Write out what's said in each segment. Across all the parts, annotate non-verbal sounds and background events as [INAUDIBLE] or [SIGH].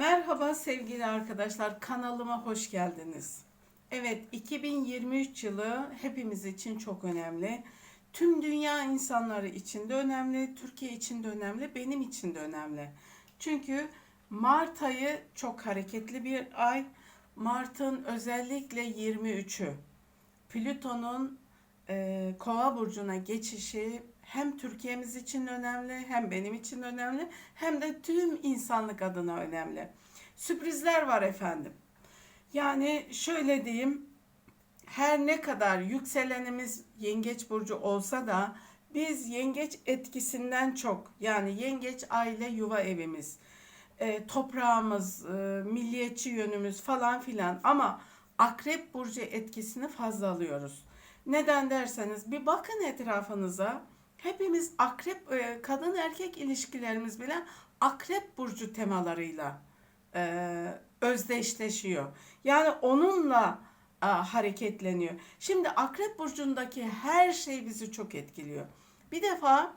Merhaba sevgili arkadaşlar, kanalıma hoş geldiniz. Evet, 2023 yılı hepimiz için çok önemli. Tüm dünya insanları için de önemli, Türkiye için de önemli, benim için de önemli. Çünkü Mart ayı çok hareketli bir ay. Mart'ın özellikle 23'ü Plüton'un e, Kova burcuna geçişi hem Türkiye'miz için önemli, hem benim için önemli, hem de tüm insanlık adına önemli. Sürprizler var efendim. Yani şöyle diyeyim, her ne kadar yükselenimiz Yengeç burcu olsa da biz Yengeç etkisinden çok yani Yengeç aile yuva evimiz, e, toprağımız, e, milliyetçi yönümüz falan filan ama Akrep burcu etkisini fazla alıyoruz. Neden derseniz bir bakın etrafınıza. Hepimiz akrep e, kadın erkek ilişkilerimiz bile akrep burcu temalarıyla e, özdeşleşiyor. Yani onunla e, hareketleniyor. Şimdi akrep burcundaki her şey bizi çok etkiliyor. Bir defa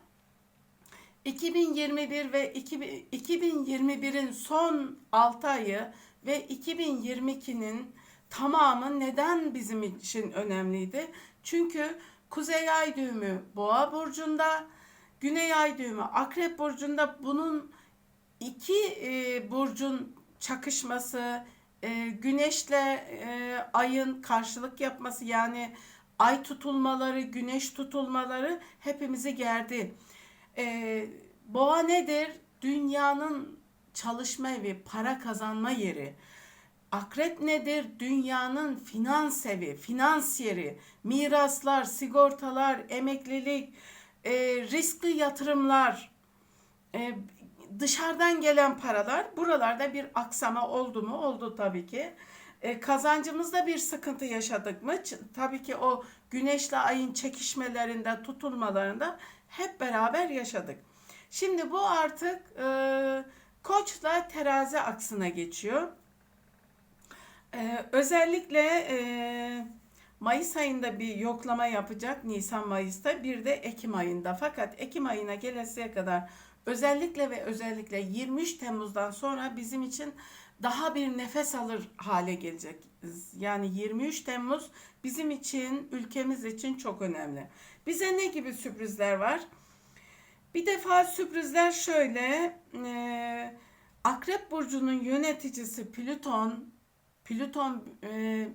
2021 ve 2021'in son 6 ayı ve 2022'nin tamamı neden bizim için önemliydi? Çünkü Kuzey Ay düğümü Boğa burcunda, Güney Ay düğümü Akrep burcunda bunun iki e, burcun çakışması, e, Güneşle e, Ay'ın karşılık yapması yani Ay tutulmaları, Güneş tutulmaları hepimizi gerdi. E, Boğa nedir? Dünyanın çalışma evi, para kazanma yeri. Akrep nedir? Dünyanın finans evi, finans yeri, miraslar, sigortalar, emeklilik, e, riskli yatırımlar, e, dışarıdan gelen paralar. Buralarda bir aksama oldu mu? Oldu tabii ki. E, kazancımızda bir sıkıntı yaşadık mı? Ç- Tabii ki o güneşle ayın çekişmelerinde, tutulmalarında hep beraber yaşadık. Şimdi bu artık e, koçla terazi aksına geçiyor. Ee, özellikle e, Mayıs ayında bir yoklama yapacak Nisan Mayıs'ta bir de Ekim ayında. Fakat Ekim ayına gelesiye kadar özellikle ve özellikle 23 Temmuz'dan sonra bizim için daha bir nefes alır hale gelecek. Yani 23 Temmuz bizim için, ülkemiz için çok önemli. Bize ne gibi sürprizler var? Bir defa sürprizler şöyle. e, Akrep burcunun yöneticisi Plüton Plüton e,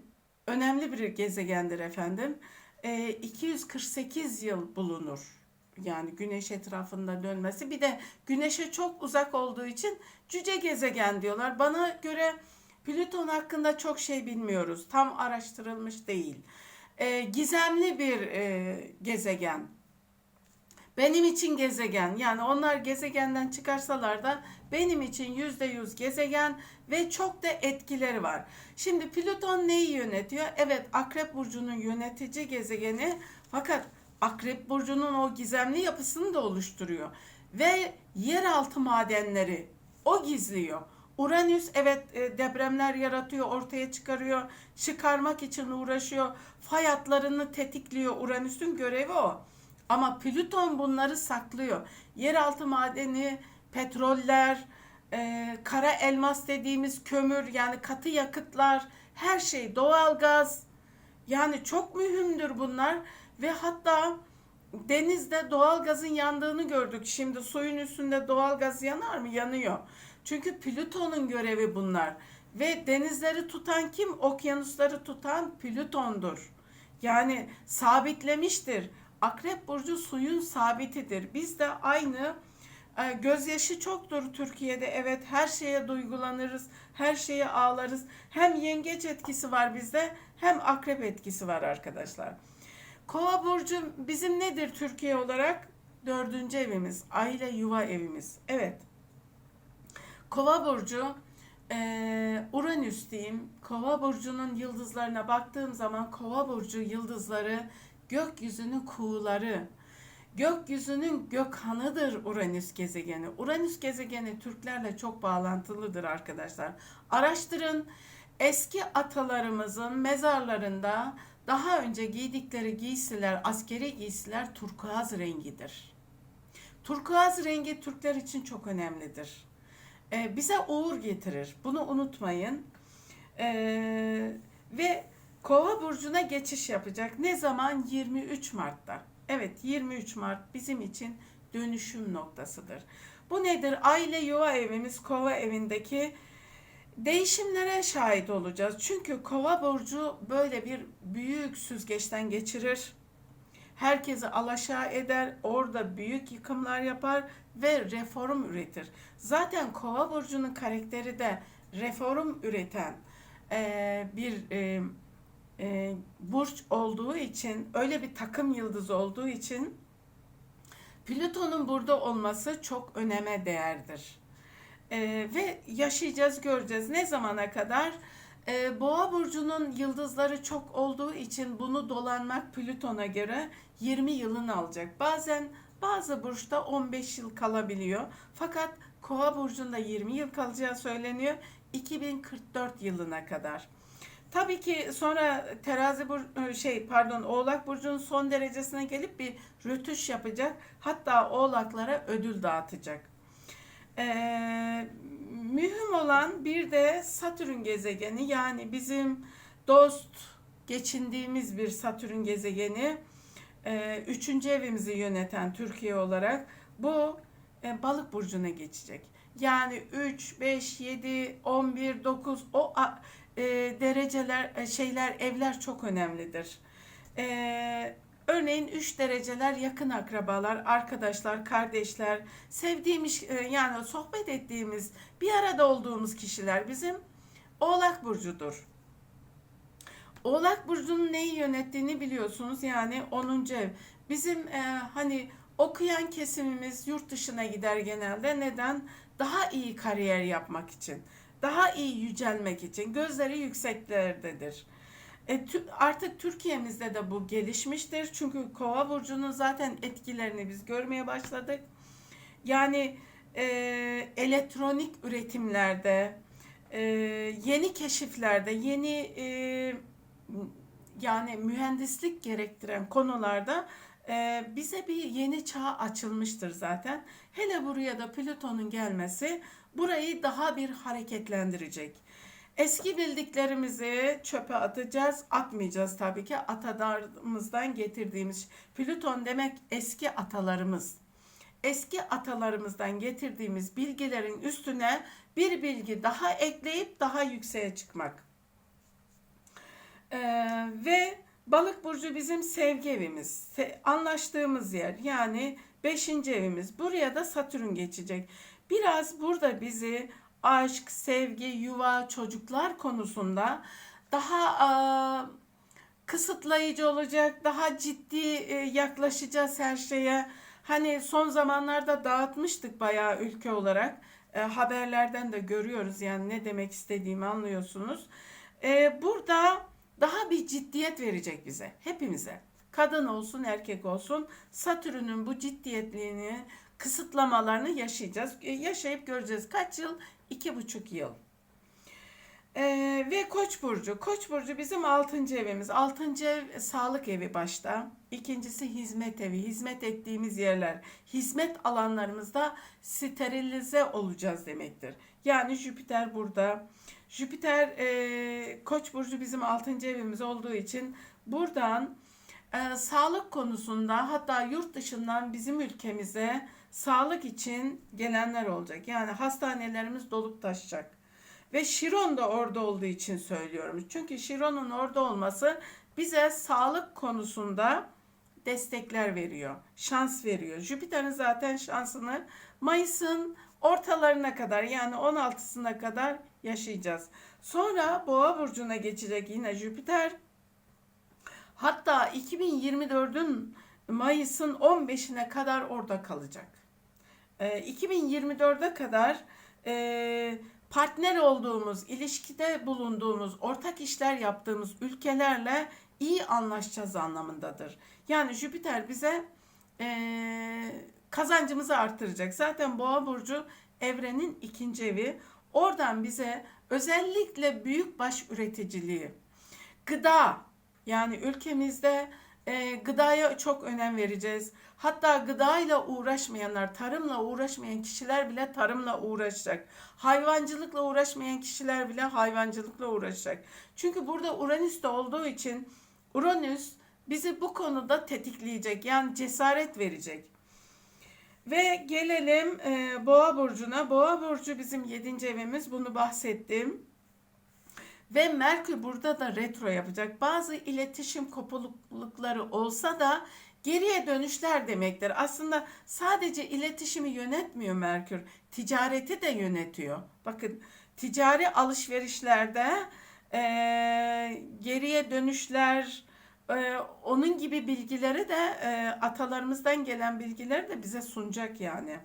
önemli bir gezegendir efendim. E, 248 yıl bulunur. Yani güneş etrafında dönmesi. Bir de güneşe çok uzak olduğu için cüce gezegen diyorlar. Bana göre Plüton hakkında çok şey bilmiyoruz. Tam araştırılmış değil. E, gizemli bir e, gezegen. Benim için gezegen yani onlar gezegenden çıkarsalar da benim için yüzde yüz gezegen ve çok da etkileri var. Şimdi Plüton neyi yönetiyor? Evet Akrep Burcu'nun yönetici gezegeni fakat Akrep Burcu'nun o gizemli yapısını da oluşturuyor. Ve yeraltı madenleri o gizliyor. Uranüs evet e, depremler yaratıyor, ortaya çıkarıyor, çıkarmak için uğraşıyor. Fay hatlarını tetikliyor. Uranüs'ün görevi o. Ama Plüton bunları saklıyor. Yeraltı madeni, petroller, e, kara elmas dediğimiz kömür yani katı yakıtlar, her şey doğalgaz. Yani çok mühimdir bunlar ve hatta denizde doğalgazın yandığını gördük. Şimdi suyun üstünde doğalgaz yanar mı? Yanıyor. Çünkü Plüton'un görevi bunlar. Ve denizleri tutan kim? Okyanusları tutan Plüton'dur. Yani sabitlemiştir. Akrep burcu suyun sabitidir. Biz de aynı e, gözyaşı çoktur Türkiye'de. Evet her şeye duygulanırız, her şeye ağlarız. Hem yengeç etkisi var bizde hem akrep etkisi var arkadaşlar. Kova burcu bizim nedir Türkiye olarak? Dördüncü evimiz, aile yuva evimiz. Evet. Kova burcu e, Uranüs diyeyim. Kova burcunun yıldızlarına baktığım zaman Kova burcu yıldızları gökyüzünün kuğuları. Gökyüzünün gökhanıdır Uranüs gezegeni. Uranüs gezegeni Türklerle çok bağlantılıdır arkadaşlar. Araştırın. Eski atalarımızın mezarlarında daha önce giydikleri giysiler, askeri giysiler turkuaz rengidir. Turkuaz rengi Türkler için çok önemlidir. e, bize uğur getirir. Bunu unutmayın. E, ve Kova burcuna geçiş yapacak. Ne zaman? 23 Mart'ta. Evet 23 Mart bizim için dönüşüm noktasıdır. Bu nedir? Aile yuva evimiz Kova evindeki değişimlere şahit olacağız. Çünkü Kova burcu böyle bir büyük süzgeçten geçirir. Herkesi alaşağı eder, orada büyük yıkımlar yapar ve reform üretir. Zaten Kova burcunun karakteri de reform üreten bir eee, burç olduğu için, öyle bir takım yıldızı olduğu için Plüton'un burada olması çok öneme değerdir. Ee, ve yaşayacağız, göreceğiz. Ne zamana kadar? Ee, Boğa burcunun yıldızları çok olduğu için bunu dolanmak Plüton'a göre 20 yılını alacak. Bazen bazı burçta 15 yıl kalabiliyor. Fakat Kova burcunda 20 yıl kalacağı söyleniyor. 2044 yılına kadar. Tabii ki sonra terazi bur şey pardon Oğlak burcunun son derecesine gelip bir rötuş yapacak. Hatta Oğlaklara ödül dağıtacak. Ee, mühim olan bir de Satürn gezegeni yani bizim dost geçindiğimiz bir Satürn gezegeni e, üçüncü evimizi yöneten Türkiye olarak bu e, balık burcuna geçecek. Yani 3, 5, 7, 11, 9 o e, dereceler şeyler evler çok önemlidir. E, örneğin 3 dereceler yakın akrabalar, arkadaşlar, kardeşler, sevdiğimiz e, yani sohbet ettiğimiz, bir arada olduğumuz kişiler bizim Oğlak burcudur. Oğlak burcunun neyi yönettiğini biliyorsunuz. Yani 10. ev. Bizim e, hani okuyan kesimimiz yurt dışına gider genelde. Neden? Daha iyi kariyer yapmak için. Daha iyi yücelmek için. Gözleri yükseklerdedir. E, tü- artık Türkiye'mizde de bu gelişmiştir. Çünkü Kova burcunun zaten etkilerini biz görmeye başladık. Yani e, elektronik üretimlerde, e, yeni keşiflerde, yeni e, yani mühendislik gerektiren konularda e, bize bir yeni çağ açılmıştır zaten. Hele buraya da Plüton'un gelmesi burayı daha bir hareketlendirecek. Eski bildiklerimizi çöpe atacağız, atmayacağız tabii ki. Atalarımızdan getirdiğimiz Plüton demek eski atalarımız. Eski atalarımızdan getirdiğimiz bilgilerin üstüne bir bilgi daha ekleyip daha yükseğe çıkmak. Ee, ve balık burcu bizim sevgi evimiz. Anlaştığımız yer yani 5. evimiz. Buraya da Satürn geçecek. Biraz burada bizi aşk, sevgi, yuva, çocuklar konusunda daha aa, kısıtlayıcı olacak, daha ciddi e, yaklaşacağız her şeye. Hani son zamanlarda dağıtmıştık bayağı ülke olarak. E, haberlerden de görüyoruz yani ne demek istediğimi anlıyorsunuz. E, burada daha bir ciddiyet verecek bize, hepimize. Kadın olsun, erkek olsun Satürn'ün bu ciddiyetliğini, kısıtlamalarını yaşayacağız. E, yaşayıp göreceğiz. Kaç yıl? İki buçuk yıl. Ee, ve Koç burcu. Koç burcu bizim 6. evimiz. 6. ev e, sağlık evi başta. İkincisi hizmet evi. Hizmet ettiğimiz yerler. Hizmet alanlarımızda sterilize olacağız demektir. Yani Jüpiter burada. Jüpiter e, Koç burcu bizim 6. evimiz olduğu için buradan e, sağlık konusunda hatta yurt dışından bizim ülkemize sağlık için gelenler olacak. Yani hastanelerimiz dolup taşacak. Ve Şiron da orada olduğu için söylüyorum. Çünkü Şiron'un orada olması bize sağlık konusunda destekler veriyor. Şans veriyor. Jüpiter'in zaten şansını Mayıs'ın ortalarına kadar yani 16'sına kadar yaşayacağız. Sonra Boğa burcuna geçecek yine Jüpiter. Hatta 2024'ün Mayıs'ın 15'ine kadar orada kalacak. Ee, 2024'e kadar e, partner olduğumuz, ilişkide bulunduğumuz, ortak işler yaptığımız ülkelerle iyi anlaşacağız anlamındadır. Yani Jüpiter bize e, kazancımızı artıracak. Zaten Boğa burcu evrenin ikinci evi. Oradan bize özellikle büyükbaş üreticiliği, gıda yani ülkemizde e, gıdaya çok önem vereceğiz. Hatta gıdayla uğraşmayanlar, tarımla uğraşmayan kişiler bile tarımla uğraşacak. Hayvancılıkla uğraşmayan kişiler bile hayvancılıkla uğraşacak. Çünkü burada Uranüs de olduğu için Uranüs bizi bu konuda tetikleyecek. Yani cesaret verecek. Ve gelelim e, Boğa burcuna. Boğa burcu bizim 7. evimiz. Bunu bahsettim. Ve Merkür burada da retro yapacak. Bazı iletişim kopuklukları olsa da geriye dönüşler demektir. Aslında sadece iletişimi yönetmiyor Merkür. Ticareti de yönetiyor. Bakın ticari alışverişlerde e, geriye dönüşler, e, onun gibi bilgileri de e, atalarımızdan gelen bilgileri de bize sunacak yani.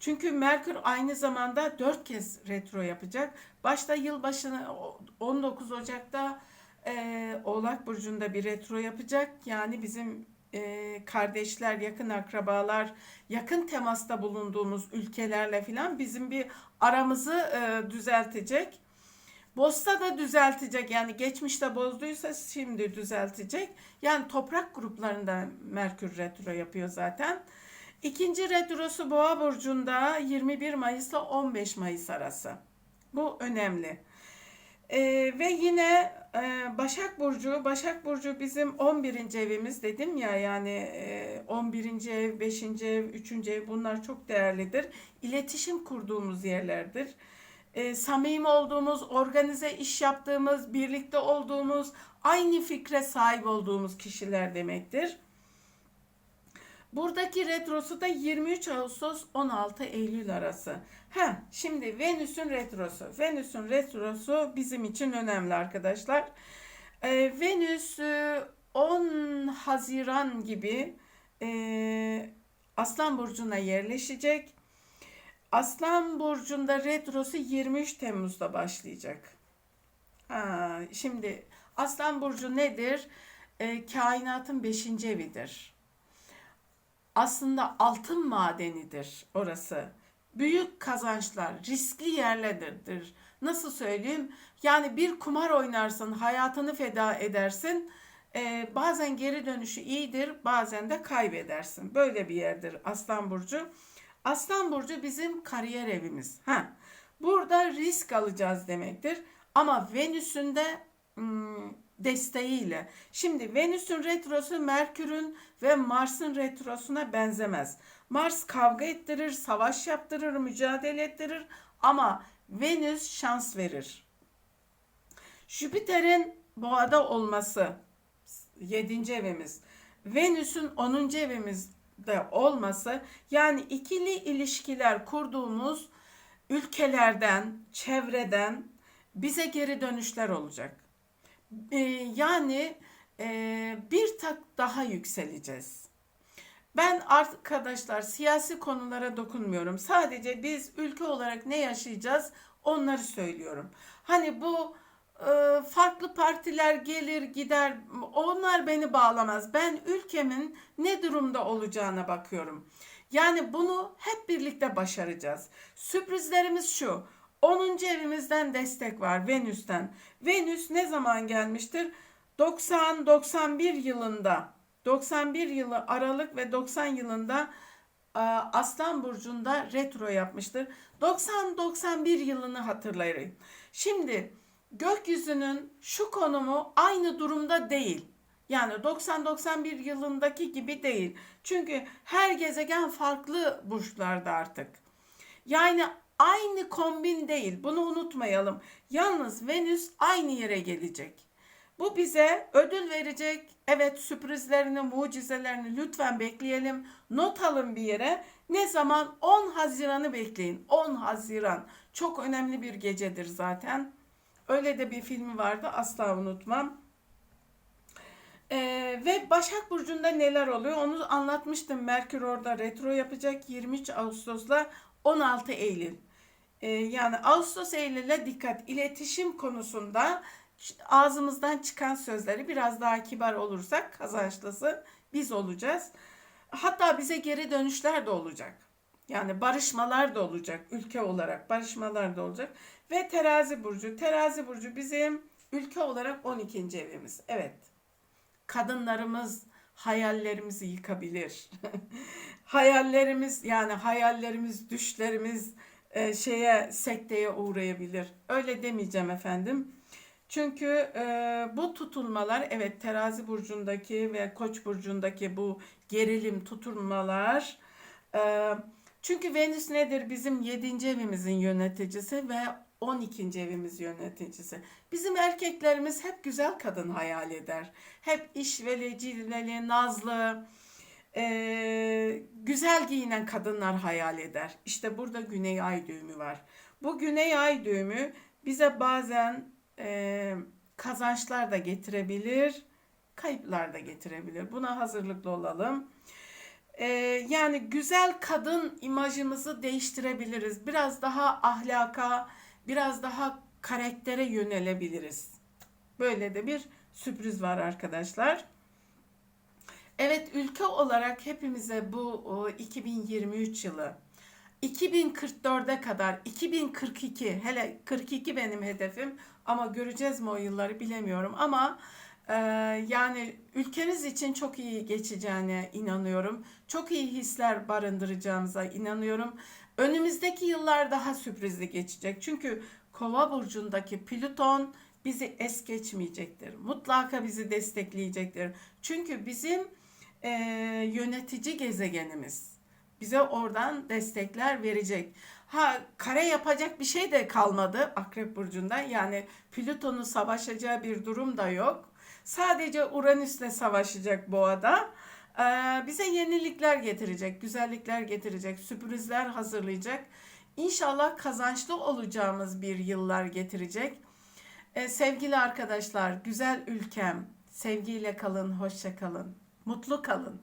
Çünkü Merkür aynı zamanda dört kez retro yapacak. Başta yılbaşını 19 Ocak'ta e, Oğlak Burcu'nda bir retro yapacak. Yani bizim e, kardeşler, yakın akrabalar, yakın temasta bulunduğumuz ülkelerle filan bizim bir aramızı e, düzeltecek. Bozsa da düzeltecek. Yani geçmişte bozduysa şimdi düzeltecek. Yani toprak gruplarında Merkür retro yapıyor zaten. İkinci retrosu Boğa burcunda 21 Mayıs ile 15 Mayıs arası. Bu önemli. Ee, ve yine e, Başak Burcu, Başak Burcu bizim 11. evimiz dedim ya yani e, 11. ev, 5. ev, 3. ev bunlar çok değerlidir. İletişim kurduğumuz yerlerdir. E, samimi olduğumuz, organize iş yaptığımız, birlikte olduğumuz, aynı fikre sahip olduğumuz kişiler demektir. Buradaki retrosu da 23 Ağustos 16 Eylül arası. Ha, şimdi Venüs'ün retrosu. Venüs'ün retrosu bizim için önemli arkadaşlar. Ee, Venüs e, 10 Haziran gibi e, Aslan Burcu'na yerleşecek. Aslan Burcu'nda retrosu 23 Temmuz'da başlayacak. Ha, şimdi Aslan Burcu nedir? E, kainatın 5. evidir aslında altın madenidir orası. Büyük kazançlar, riskli yerlerdir. Nasıl söyleyeyim? Yani bir kumar oynarsın, hayatını feda edersin. Ee, bazen geri dönüşü iyidir, bazen de kaybedersin. Böyle bir yerdir Aslan Burcu. Aslan Burcu bizim kariyer evimiz. Ha, burada risk alacağız demektir. Ama Venüs'ün de hmm, desteğiyle. Şimdi Venüs'ün retrosu Merkür'ün ve Mars'ın retrosuna benzemez. Mars kavga ettirir, savaş yaptırır, mücadele ettirir ama Venüs şans verir. Jüpiter'in boğada olması 7. evimiz. Venüs'ün 10. evimizde olması yani ikili ilişkiler kurduğumuz ülkelerden, çevreden bize geri dönüşler olacak. Ee, yani e, bir tak daha yükseleceğiz. Ben arkadaşlar siyasi konulara dokunmuyorum. Sadece biz ülke olarak ne yaşayacağız onları söylüyorum. Hani bu farklı partiler gelir gider onlar beni bağlamaz. Ben ülkemin ne durumda olacağına bakıyorum. Yani bunu hep birlikte başaracağız. Sürprizlerimiz şu. 10. evimizden destek var Venüs'ten. Venüs ne zaman gelmiştir? 90-91 yılında 91 yılı Aralık ve 90 yılında e, Aslan Burcu'nda retro yapmıştır. 90-91 yılını hatırlayın. Şimdi gökyüzünün şu konumu aynı durumda değil. Yani 90-91 yılındaki gibi değil. Çünkü her gezegen farklı burçlarda artık. Yani aynı kombin değil. Bunu unutmayalım. Yalnız Venüs aynı yere gelecek. Bu bize ödül verecek. Evet sürprizlerini, mucizelerini lütfen bekleyelim. Not alın bir yere. Ne zaman? 10 Haziran'ı bekleyin. 10 Haziran. Çok önemli bir gecedir zaten. Öyle de bir filmi vardı. Asla unutmam. Ee, ve Başak Burcu'nda neler oluyor onu anlatmıştım. Merkür orada retro yapacak 23 Ağustos'la 16 Eylül. Ee, yani Ağustos Eylül'e dikkat. İletişim konusunda ağzımızdan çıkan sözleri biraz daha kibar olursak kazançlısı biz olacağız. Hatta bize geri dönüşler de olacak. Yani barışmalar da olacak ülke olarak barışmalar da olacak. Ve terazi burcu. Terazi burcu bizim ülke olarak 12. evimiz. Evet. Kadınlarımız, hayallerimizi yıkabilir. [LAUGHS] hayallerimiz yani hayallerimiz, düşlerimiz e, şeye sekteye uğrayabilir. Öyle demeyeceğim efendim. Çünkü e, bu tutulmalar evet terazi burcundaki ve koç burcundaki bu gerilim tutulmalar e, çünkü Venüs nedir? Bizim 7. evimizin yöneticisi ve 12. evimiz yöneticisi. Bizim erkeklerimiz hep güzel kadın hayal eder. Hep işveli, cilveli, nazlı, e, güzel giyinen kadınlar hayal eder. İşte burada güney ay düğümü var. Bu güney ay düğümü bize bazen e, kazançlar da getirebilir, kayıplar da getirebilir. Buna hazırlıklı olalım. E, yani güzel kadın imajımızı değiştirebiliriz. Biraz daha ahlaka, biraz daha karaktere yönelebiliriz. Böyle de bir sürpriz var arkadaşlar. Evet ülke olarak hepimize bu o, 2023 yılı 2044'e kadar 2042 hele 42 benim hedefim ama göreceğiz mi o yılları bilemiyorum ama e, yani ülkemiz için çok iyi geçeceğine inanıyorum. Çok iyi hisler barındıracağımıza inanıyorum. Önümüzdeki yıllar daha sürprizli geçecek. Çünkü Kova burcundaki Plüton bizi es geçmeyecektir. Mutlaka bizi destekleyecektir. Çünkü bizim e, yönetici gezegenimiz. Bize oradan destekler verecek. Ha kare yapacak bir şey de kalmadı Akrep Burcu'nda. Yani Plüton'un savaşacağı bir durum da yok. Sadece Uranüs'le savaşacak boğada. Ee, bize yenilikler getirecek, güzellikler getirecek, sürprizler hazırlayacak. İnşallah kazançlı olacağımız bir yıllar getirecek. Ee, sevgili arkadaşlar, güzel ülkem, sevgiyle kalın, hoşça kalın, mutlu kalın.